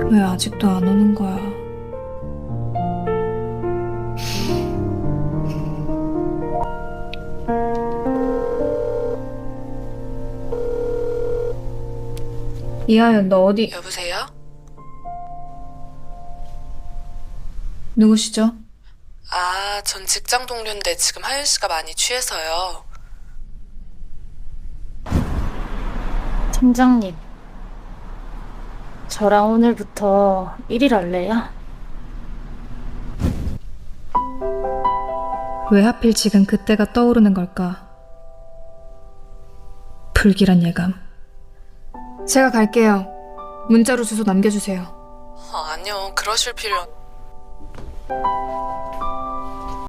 아직도 안 오는 거야. 이하연, 너 어디, 여보세요? 누구시죠? 아, 전 직장 동료인데 지금 하윤 씨가 많이 취해서요. 팀장님, 저랑 오늘부터 1일 할래요? 왜 하필 지금 그때가 떠오르는 걸까? 불길한 예감. 제가 갈게요. 문자로 주소 남겨주세요. 아, 아니요, 그러실 필요.